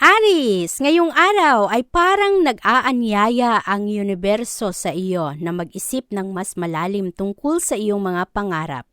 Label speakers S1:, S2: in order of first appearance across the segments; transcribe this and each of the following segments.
S1: Aris, ngayong araw ay parang nag-aanyaya ang universo sa iyo na mag-isip ng mas malalim tungkol sa iyong mga pangarap.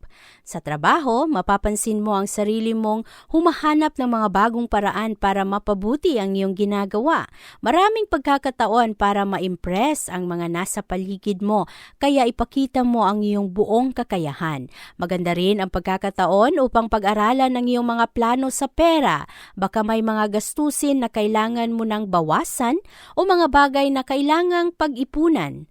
S1: Sa trabaho, mapapansin mo ang sarili mong humahanap ng mga bagong paraan para mapabuti ang iyong ginagawa. Maraming pagkakataon para ma-impress ang mga nasa paligid mo, kaya ipakita mo ang iyong buong kakayahan. Maganda rin ang pagkakataon upang pag-aralan ang iyong mga plano sa pera. Baka may mga gastusin na kailangan mo ng bawasan o mga bagay na kailangang pag-ipunan.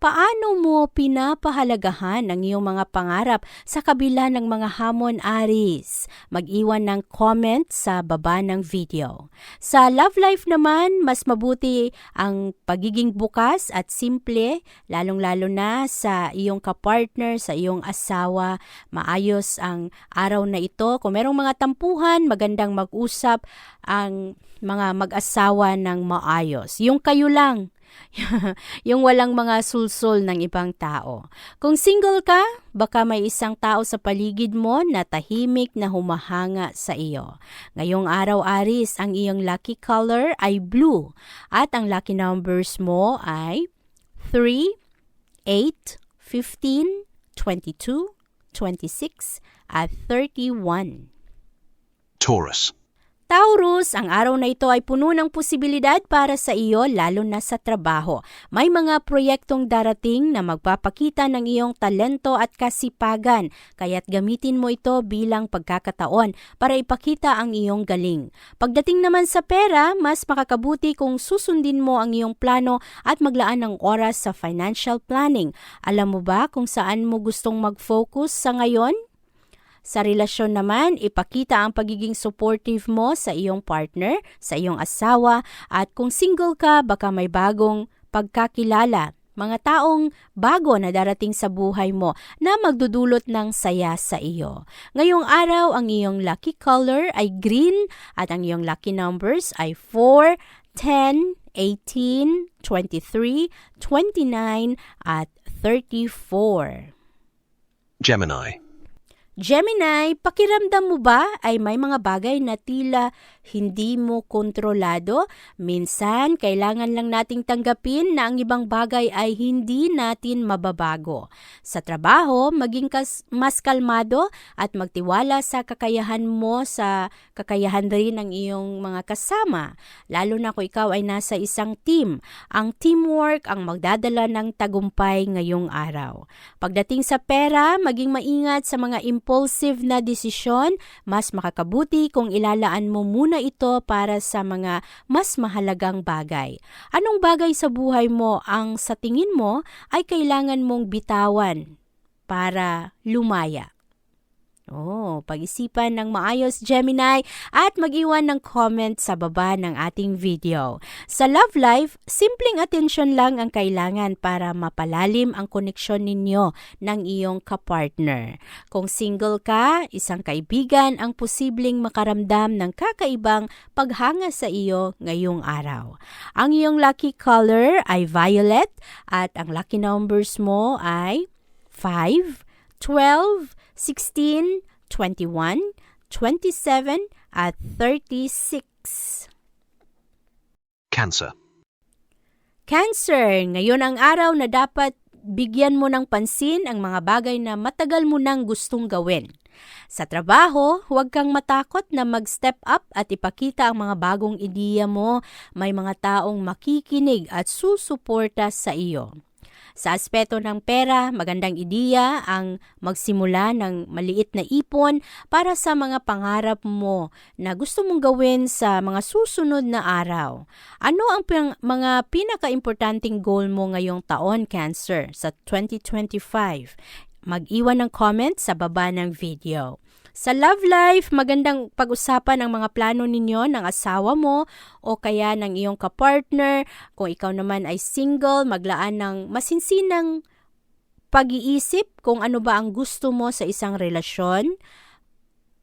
S1: Paano mo pinapahalagahan ang iyong mga pangarap sa kabila ng mga hamon Aris? Mag-iwan ng comment sa baba ng video. Sa love life naman, mas mabuti ang pagiging bukas at simple, lalong-lalo na sa iyong kapartner, sa iyong asawa. Maayos ang araw na ito. Kung merong mga tampuhan, magandang mag-usap ang mga mag-asawa ng maayos. Yung kayo lang, yung walang mga sulsol ng ibang tao. Kung single ka, baka may isang tao sa paligid mo na tahimik na humahanga sa iyo. Ngayong araw, Aris, ang iyong lucky color ay blue at ang lucky numbers mo ay 3, 8, 15, 22, 26, at 31.
S2: Taurus.
S1: Taurus, ang araw na ito ay puno ng posibilidad para sa iyo lalo na sa trabaho. May mga proyektong darating na magpapakita ng iyong talento at kasipagan, kaya't gamitin mo ito bilang pagkakataon para ipakita ang iyong galing. Pagdating naman sa pera, mas makakabuti kung susundin mo ang iyong plano at maglaan ng oras sa financial planning. Alam mo ba kung saan mo gustong mag-focus sa ngayon? Sa relasyon naman, ipakita ang pagiging supportive mo sa iyong partner, sa iyong asawa, at kung single ka, baka may bagong pagkakilala, mga taong bago na darating sa buhay mo na magdudulot ng saya sa iyo. Ngayong araw, ang iyong lucky color ay green at ang iyong lucky numbers ay 4, 10, 18, 23, 29, at 34.
S2: Gemini.
S1: Gemini, pakiramdam mo ba ay may mga bagay na tila hindi mo kontrolado? Minsan, kailangan lang nating tanggapin na ang ibang bagay ay hindi natin mababago. Sa trabaho, maging kas- mas kalmado at magtiwala sa kakayahan mo sa kakayahan rin ng iyong mga kasama. Lalo na kung ikaw ay nasa isang team. Ang teamwork ang magdadala ng tagumpay ngayong araw. Pagdating sa pera, maging maingat sa mga impulsive na desisyon, mas makakabuti kung ilalaan mo muna ito para sa mga mas mahalagang bagay. Anong bagay sa buhay mo ang sa tingin mo ay kailangan mong bitawan para lumaya? Oh, pag-isipan ng maayos Gemini at mag-iwan ng comment sa baba ng ating video. Sa love life, simpleng atensyon lang ang kailangan para mapalalim ang koneksyon ninyo ng iyong kapartner. Kung single ka, isang kaibigan ang posibleng makaramdam ng kakaibang paghanga sa iyo ngayong araw. Ang iyong lucky color ay violet at ang lucky numbers mo ay 5, 12, 16, 21, 27, at 36.
S2: Cancer.
S1: Cancer, ngayon ang araw na dapat bigyan mo ng pansin ang mga bagay na matagal mo nang gustong gawin. Sa trabaho, huwag kang matakot na mag-step up at ipakita ang mga bagong ideya mo. May mga taong makikinig at susuporta sa iyo. Sa aspeto ng pera, magandang ideya ang magsimula ng maliit na ipon para sa mga pangarap mo na gusto mong gawin sa mga susunod na araw. Ano ang pang- mga pinaka-importanting goal mo ngayong taon, Cancer, sa 2025? Mag-iwan ng comment sa baba ng video. Sa love life, magandang pag-usapan ang mga plano ninyo ng asawa mo o kaya ng iyong kapartner. Kung ikaw naman ay single, maglaan ng masinsinang pag-iisip kung ano ba ang gusto mo sa isang relasyon.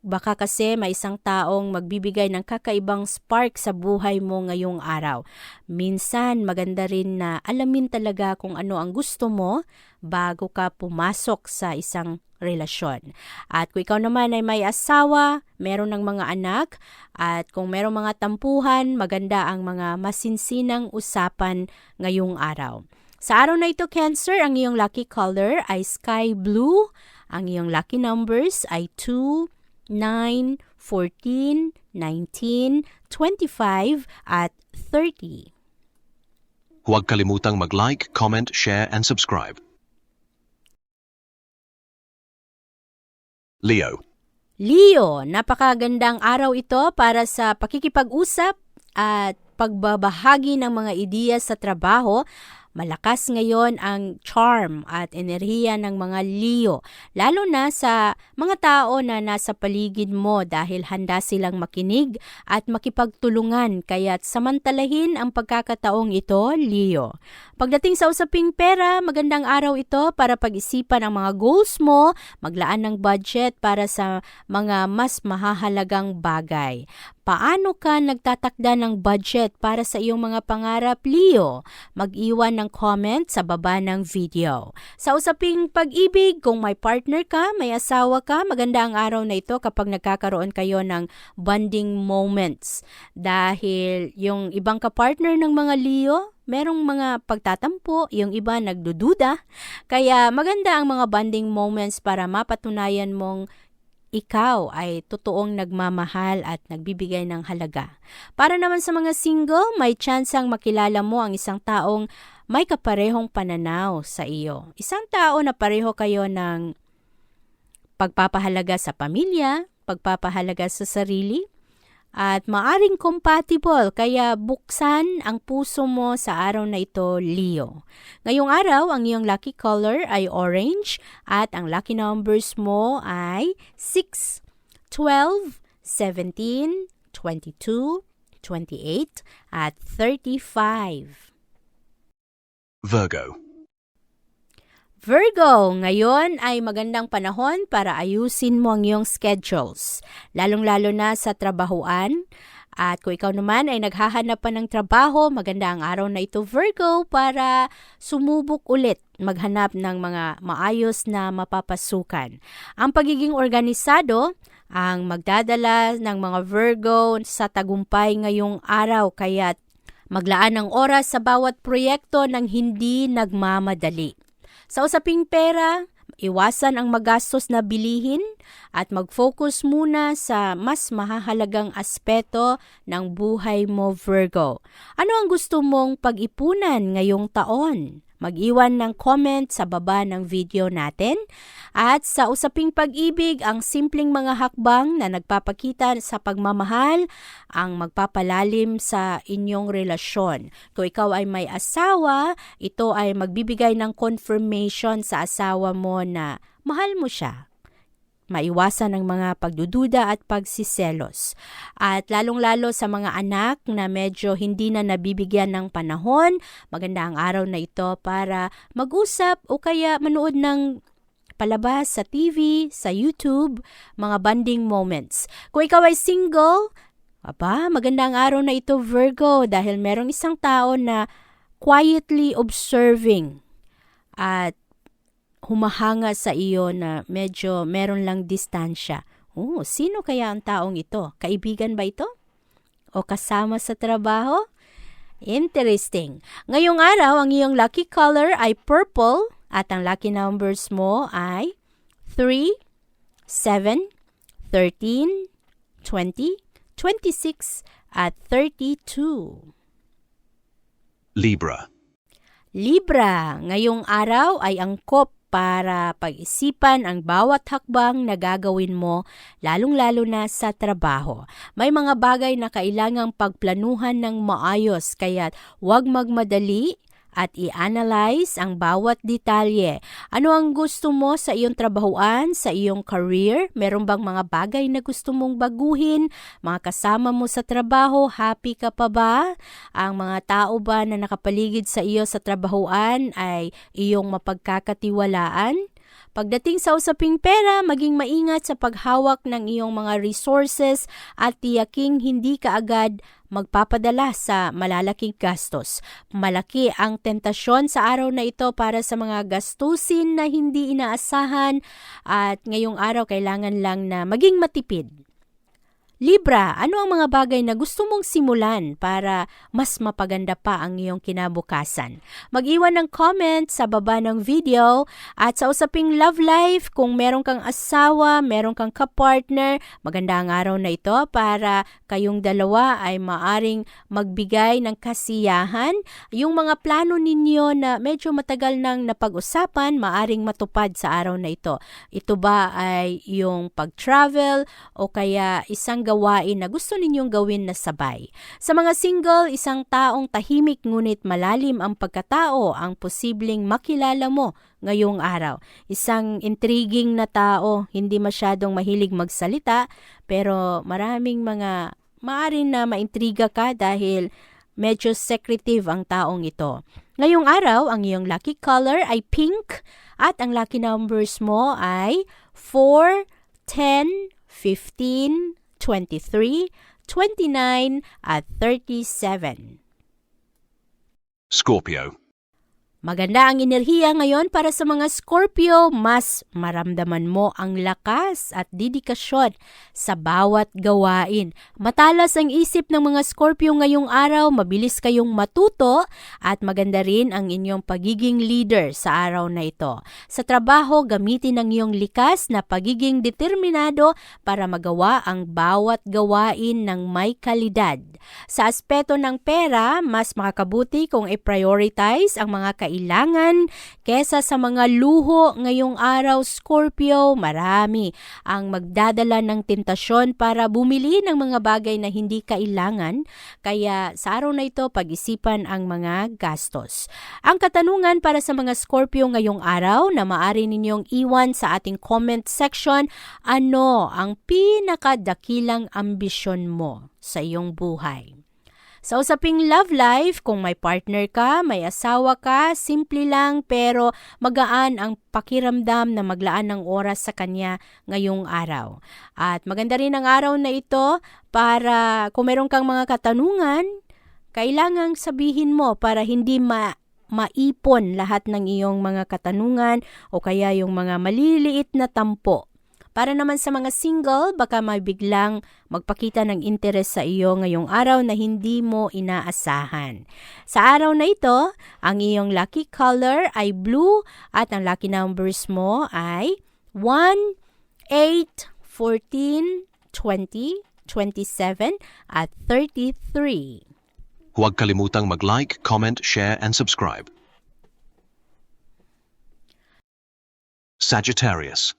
S1: Baka kasi may isang taong magbibigay ng kakaibang spark sa buhay mo ngayong araw. Minsan maganda rin na alamin talaga kung ano ang gusto mo bago ka pumasok sa isang relasyon. At kung ikaw naman ay may asawa, meron ng mga anak, at kung merong mga tampuhan, maganda ang mga masinsinang usapan ngayong araw. Sa araw na ito, Cancer, ang iyong lucky color ay sky blue. Ang iyong lucky numbers ay 2, 9, 14, 19, 25, at 30.
S2: Huwag kalimutang mag-like, comment, share, and subscribe. Leo.
S1: Leo, napakagandang araw ito para sa pakikipag-usap at pagbabahagi ng mga ideya sa trabaho. Malakas ngayon ang charm at enerhiya ng mga Leo, lalo na sa mga tao na nasa paligid mo dahil handa silang makinig at makipagtulungan kaya't samantalahin ang pagkakataong ito, Leo. Pagdating sa usaping pera, magandang araw ito para pag-isipan ang mga goals mo, maglaan ng budget para sa mga mas mahahalagang bagay. Paano ka nagtatakda ng budget para sa iyong mga pangarap, Leo? Mag-iwan ng comment sa baba ng video. Sa usaping pag-ibig, kung may partner ka, may asawa ka, maganda ang araw na ito kapag nagkakaroon kayo ng bonding moments. Dahil yung ibang kapartner ng mga Leo, merong mga pagtatampo, yung iba nagdududa. Kaya maganda ang mga bonding moments para mapatunayan mong ikaw ay totoong nagmamahal at nagbibigay ng halaga. Para naman sa mga single, may tsansang makilala mo ang isang taong may kaparehong pananaw sa iyo. Isang tao na pareho kayo ng pagpapahalaga sa pamilya, pagpapahalaga sa sarili, at maaring compatible kaya buksan ang puso mo sa araw na ito, Leo. Ngayong araw, ang iyong lucky color ay orange at ang lucky numbers mo ay 6, 12, 17, 22, 28, at 35.
S2: Virgo.
S1: Virgo, ngayon ay magandang panahon para ayusin mo ang iyong schedules, lalong-lalo na sa trabahuan. At kung ikaw naman ay naghahanap pa ng trabaho, maganda ang araw na ito Virgo para sumubok ulit maghanap ng mga maayos na mapapasukan. Ang pagiging organisado ang magdadala ng mga Virgo sa tagumpay ngayong araw kaya't maglaan ng oras sa bawat proyekto ng hindi nagmamadali. Sa usaping pera, iwasan ang magastos na bilihin at mag-focus muna sa mas mahahalagang aspeto ng buhay mo, Virgo. Ano ang gusto mong pag-ipunan ngayong taon? Mag-iwan ng comment sa baba ng video natin. At sa usaping pag-ibig, ang simpleng mga hakbang na nagpapakita sa pagmamahal ang magpapalalim sa inyong relasyon. Kung ikaw ay may asawa, ito ay magbibigay ng confirmation sa asawa mo na mahal mo siya maiwasan ang mga pagdududa at pagsiselos. At lalong-lalo sa mga anak na medyo hindi na nabibigyan ng panahon, maganda ang araw na ito para mag-usap o kaya manood ng palabas sa TV, sa YouTube, mga bonding moments. Kung ikaw ay single, aba, maganda ang araw na ito Virgo dahil merong isang tao na quietly observing at humahanga sa iyo na medyo meron lang distansya. Oh, sino kaya ang taong ito? Kaibigan ba ito? O kasama sa trabaho? Interesting. Ngayong araw, ang iyong lucky color ay purple at ang lucky numbers mo ay 3, 7, 13, 20, 26, at 32.
S2: Libra.
S1: Libra, ngayong araw ay angkop para pag-isipan ang bawat hakbang na gagawin mo, lalong-lalo na sa trabaho. May mga bagay na kailangang pagplanuhan ng maayos, kaya't huwag magmadali at i-analyze ang bawat detalye. Ano ang gusto mo sa iyong trabahuan, sa iyong career? Meron bang mga bagay na gusto mong baguhin? Mga kasama mo sa trabaho, happy ka pa ba? Ang mga tao ba na nakapaligid sa iyo sa trabahuan ay iyong mapagkakatiwalaan? Pagdating sa usaping pera, maging maingat sa paghawak ng iyong mga resources at tiyaking hindi ka agad magpapadala sa malalaking gastos. Malaki ang tentasyon sa araw na ito para sa mga gastusin na hindi inaasahan at ngayong araw kailangan lang na maging matipid. Libra, ano ang mga bagay na gusto mong simulan para mas mapaganda pa ang iyong kinabukasan? Mag-iwan ng comment sa baba ng video at sa usaping love life, kung meron kang asawa, meron kang kapartner, maganda ang araw na ito para kayong dalawa ay maaring magbigay ng kasiyahan. Yung mga plano ninyo na medyo matagal nang napag-usapan, maaring matupad sa araw na ito. Ito ba ay yung pag-travel o kaya isang gawain na gusto ninyong gawin na sabay. Sa mga single, isang taong tahimik ngunit malalim ang pagkatao ang posibleng makilala mo ngayong araw. Isang intriguing na tao, hindi masyadong mahilig magsalita, pero maraming mga maaari na maintriga ka dahil medyo secretive ang taong ito. Ngayong araw, ang iyong lucky color ay pink at ang lucky numbers mo ay 4, 10, 15, 23, 29, at 37.
S2: Scorpio.
S1: Maganda ang enerhiya ngayon para sa mga Scorpio. Mas maramdaman mo ang lakas at dedikasyon sa bawat gawain. Matalas ang isip ng mga Scorpio ngayong araw, mabilis kayong matuto at maganda rin ang inyong pagiging leader sa araw na ito. Sa trabaho, gamitin ang iyong likas na pagiging determinado para magawa ang bawat gawain ng may kalidad. Sa aspeto ng pera, mas makakabuti kung i-prioritize ang mga kailangan kesa sa mga luho ngayong araw Scorpio. Marami ang magdadala ng tentasyon para bumili ng mga bagay na hindi kailangan. Kaya sa araw na ito, pag-isipan ang mga gastos. Ang katanungan para sa mga Scorpio ngayong araw na maaari ninyong iwan sa ating comment section, ano ang pinakadakilang ambisyon mo sa iyong buhay? Sa usaping love life, kung may partner ka, may asawa ka, simple lang pero magaan ang pakiramdam na maglaan ng oras sa kanya ngayong araw. At maganda rin ang araw na ito para kung meron kang mga katanungan, kailangang sabihin mo para hindi ma maipon lahat ng iyong mga katanungan o kaya yung mga maliliit na tampo. Para naman sa mga single, baka may biglang magpakita ng interes sa iyo ngayong araw na hindi mo inaasahan. Sa araw na ito, ang iyong lucky color ay blue at ang lucky numbers mo ay 1, 8, 14, 20, 27 at 33.
S2: Huwag kalimutang mag-like, comment, share, and subscribe. Sagittarius.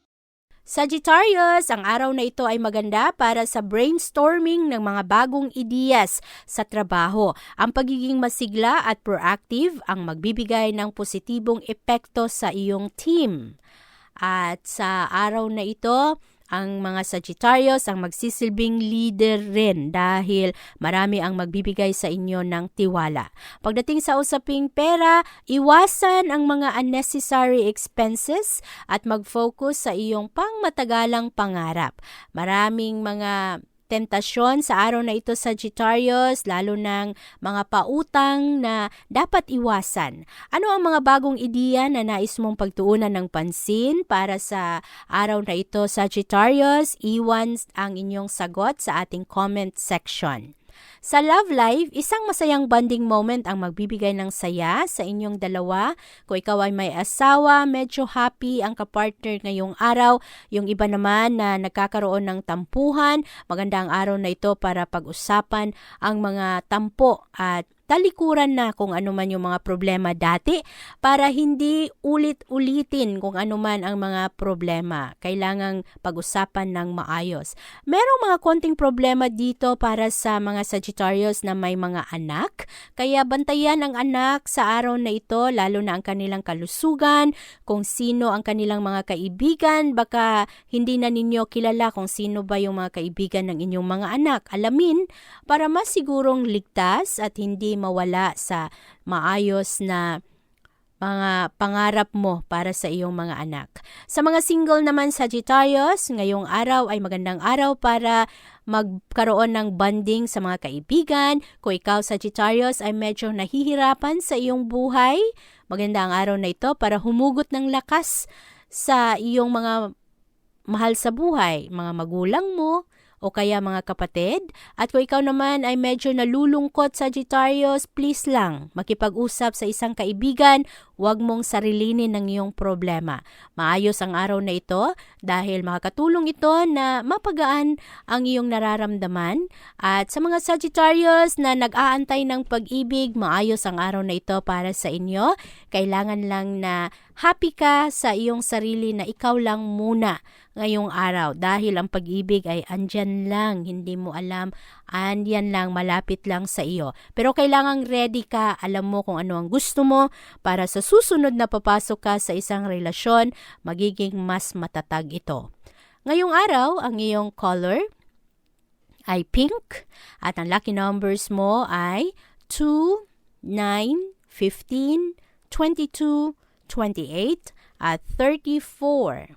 S1: Sagittarius, ang araw na ito ay maganda para sa brainstorming ng mga bagong ideyas sa trabaho. Ang pagiging masigla at proactive ang magbibigay ng positibong epekto sa iyong team. At sa araw na ito, ang mga Sagittarius ang magsisilbing leader rin dahil marami ang magbibigay sa inyo ng tiwala. Pagdating sa usaping pera, iwasan ang mga unnecessary expenses at mag-focus sa iyong pangmatagalang pangarap. Maraming mga tentasyon sa araw na ito Sagittarius, lalo ng mga pautang na dapat iwasan. Ano ang mga bagong ideya na nais mong pagtuunan ng pansin para sa araw na ito Sagittarius? Iwan ang inyong sagot sa ating comment section. Sa love life, isang masayang bonding moment ang magbibigay ng saya sa inyong dalawa. Kung ikaw ay may asawa, medyo happy ang kapartner ngayong araw. Yung iba naman na nagkakaroon ng tampuhan, maganda ang araw na ito para pag-usapan ang mga tampo at talikuran na kung ano man yung mga problema dati para hindi ulit-ulitin kung ano man ang mga problema. Kailangang pag-usapan ng maayos. Merong mga konting problema dito para sa mga Sagittarius na may mga anak. Kaya bantayan ang anak sa araw na ito, lalo na ang kanilang kalusugan, kung sino ang kanilang mga kaibigan. Baka hindi na ninyo kilala kung sino ba yung mga kaibigan ng inyong mga anak. Alamin para mas sigurong ligtas at hindi mawala sa maayos na mga pangarap mo para sa iyong mga anak. Sa mga single naman Sagittarius, ngayong araw ay magandang araw para magkaroon ng bonding sa mga kaibigan. Kung ikaw Sagittarius ay medyo nahihirapan sa iyong buhay, maganda ang araw na ito para humugot ng lakas sa iyong mga mahal sa buhay, mga magulang mo, o kaya mga kapatid. At kung ikaw naman ay medyo nalulungkot Sagittarius, please lang makipag-usap sa isang kaibigan, huwag mong sarilinin ng iyong problema. Maayos ang araw na ito dahil makakatulong ito na mapagaan ang iyong nararamdaman. At sa mga Sagittarius na nag-aantay ng pag-ibig, maayos ang araw na ito para sa inyo. Kailangan lang na happy ka sa iyong sarili na ikaw lang muna ngayong araw dahil ang pag-ibig ay andyan lang, hindi mo alam, andyan lang, malapit lang sa iyo. Pero kailangang ready ka, alam mo kung ano ang gusto mo para sa susunod na papasok ka sa isang relasyon, magiging mas matatag ito. Ngayong araw, ang iyong color ay pink at ang lucky numbers mo ay 2, 9, 15, 22, 28 at 34.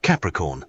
S2: Capricorn.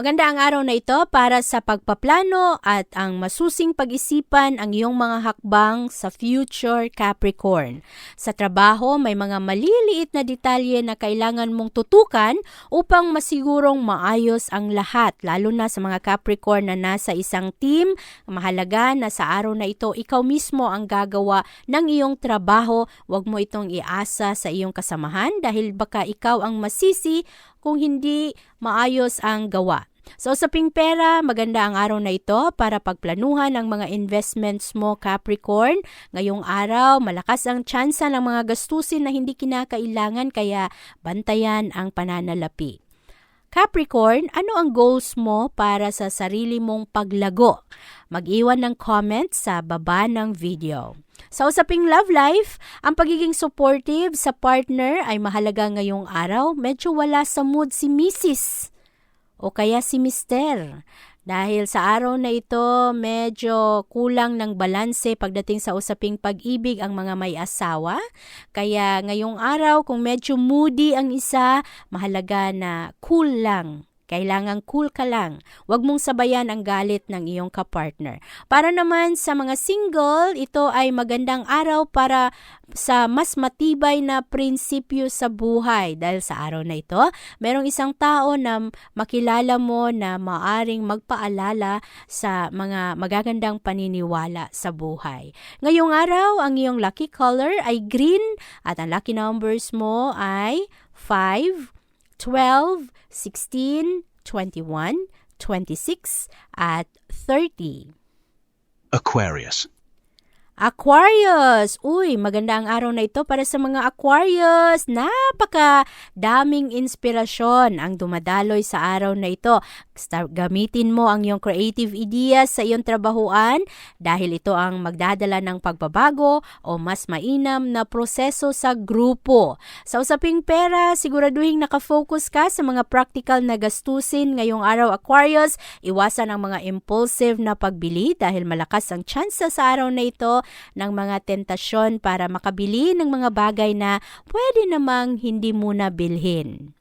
S1: Maganda ang araw na ito para sa pagpaplano at ang masusing pag-isipan ang iyong mga hakbang sa future Capricorn. Sa trabaho, may mga maliliit na detalye na kailangan mong tutukan upang masigurong maayos ang lahat, lalo na sa mga Capricorn na nasa isang team. Mahalaga na sa araw na ito, ikaw mismo ang gagawa ng iyong trabaho. Huwag mo itong iasa sa iyong kasamahan dahil baka ikaw ang masisi kung hindi maayos ang gawa. Sa usaping pera, maganda ang araw na ito para pagplanuhan ang mga investments mo Capricorn. Ngayong araw, malakas ang tsansa ng mga gastusin na hindi kinakailangan kaya bantayan ang pananalapi. Capricorn, ano ang goals mo para sa sarili mong paglago? Mag-iwan ng comment sa baba ng video. Sa usaping love life, ang pagiging supportive sa partner ay mahalaga ngayong araw. Medyo wala sa mood si Mrs. o kaya si Mister. Dahil sa araw na ito, medyo kulang ng balanse pagdating sa usaping pag-ibig ang mga may asawa. Kaya ngayong araw, kung medyo moody ang isa, mahalaga na cool lang kailangang cool ka lang. Huwag mong sabayan ang galit ng iyong kapartner. Para naman sa mga single, ito ay magandang araw para sa mas matibay na prinsipyo sa buhay. Dahil sa araw na ito, merong isang tao na makilala mo na maaring magpaalala sa mga magagandang paniniwala sa buhay. Ngayong araw, ang iyong lucky color ay green at ang lucky numbers mo ay 5, 12, 16, 21, 26, at 30.
S2: Aquarius.
S1: Aquarius! Uy, maganda ang araw na ito para sa mga Aquarius. Napaka daming inspirasyon ang dumadaloy sa araw na ito. Start, gamitin mo ang iyong creative ideas sa iyong trabahuan dahil ito ang magdadala ng pagbabago o mas mainam na proseso sa grupo. Sa usaping pera, siguraduhin nakafocus ka sa mga practical na gastusin ngayong araw Aquarius. Iwasan ang mga impulsive na pagbili dahil malakas ang tsansa sa araw na ito ng mga tentasyon para makabili ng mga bagay na pwede namang hindi muna bilhin.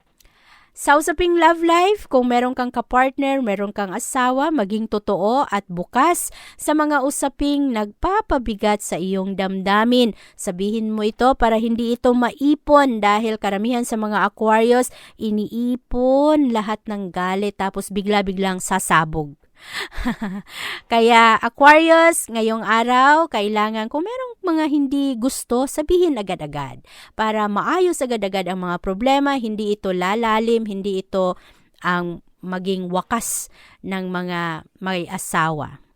S1: Sa usaping love life, kung meron kang kapartner, meron kang asawa, maging totoo at bukas sa mga usaping nagpapabigat sa iyong damdamin. Sabihin mo ito para hindi ito maipon dahil karamihan sa mga Aquarius, iniipon lahat ng galit tapos bigla-biglang sasabog. Kaya Aquarius, ngayong araw, kailangan kung merong mga hindi gusto, sabihin agad-agad para maayos agad-agad ang mga problema, hindi ito lalalim, hindi ito ang maging wakas ng mga may asawa.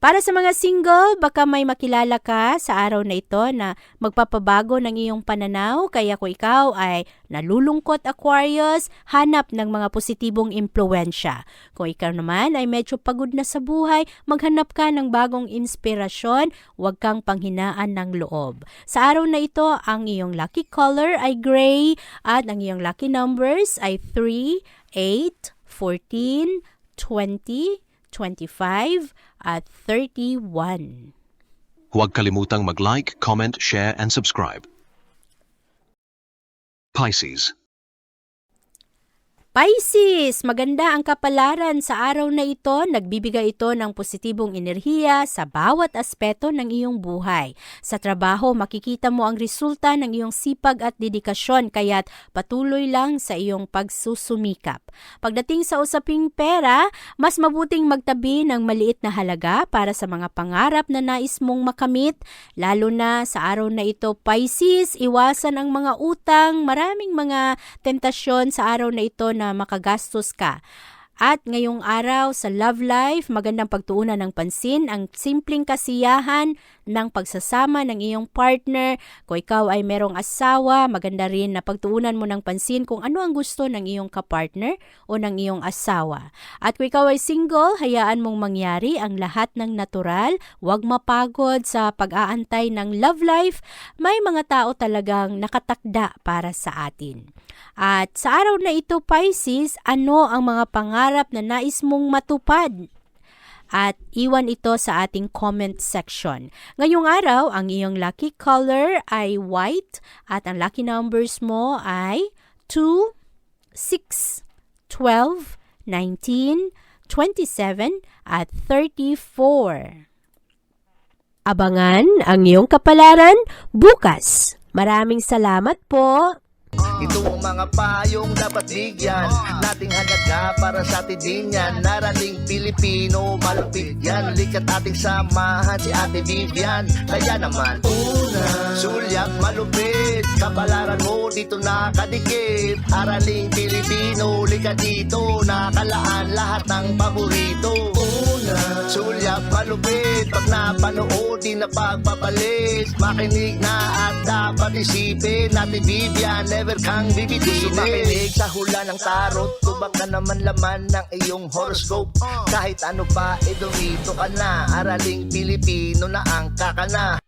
S1: Para sa mga single, baka may makilala ka sa araw na ito na magpapabago ng iyong pananaw. Kaya kung ikaw ay nalulungkot Aquarius, hanap ng mga positibong impluensya. Kung ikaw naman ay medyo pagod na sa buhay, maghanap ka ng bagong inspirasyon, huwag kang panghinaan ng loob. Sa araw na ito, ang iyong lucky color ay gray at ang iyong lucky numbers ay 3, 8, 14, 20, 25, at 31.
S2: Huwag kalimutang mag-like, comment, share, and subscribe. Pisces.
S1: Pisces, maganda ang kapalaran sa araw na ito. Nagbibigay ito ng positibong enerhiya sa bawat aspeto ng iyong buhay. Sa trabaho, makikita mo ang resulta ng iyong sipag at dedikasyon kaya't patuloy lang sa iyong pagsusumikap. Pagdating sa usaping pera, mas mabuting magtabi ng maliit na halaga para sa mga pangarap na nais mong makamit. Lalo na sa araw na ito, Pisces, iwasan ang mga utang, maraming mga tentasyon sa araw na ito na makagastos ka. At ngayong araw sa love life, magandang pagtuunan ng pansin ang simpleng kasiyahan ng pagsasama ng iyong partner. Kung ikaw ay merong asawa, maganda rin na pagtuunan mo ng pansin kung ano ang gusto ng iyong kapartner o ng iyong asawa. At kung ikaw ay single, hayaan mong mangyari ang lahat ng natural. Huwag mapagod sa pag-aantay ng love life. May mga tao talagang nakatakda para sa atin. At sa araw na ito, Pisces, ano ang mga pangarap na nais mong matupad? At iwan ito sa ating comment section. Ngayong araw, ang iyong lucky color ay white at ang lucky numbers mo ay 2, 6, 12, 19, 27 at 34. Abangan ang iyong kapalaran bukas. Maraming salamat po.
S3: Ito ang mga payong dapat bigyan. Nating halaga para sa atin din yan. Narating Pilipino, malupit yan. Likat ating samahan si Ate Vivian. Kaya naman Una Sulyak malupit Kapalaran mo dito nakadikit. Araling Pilipino, likat dito. Nakalaan lahat ng paborito. Una. Sulyak malupit Pag napanood di na pagpapalit Makinig na at dapat isipin Ate Vivian, never kang bibitinin Gusto makinig sa hula ng tarot Tubak na naman laman ng iyong horoscope. Kahit ano pa, eh dumito ka na. Araling Pilipino na ang kakana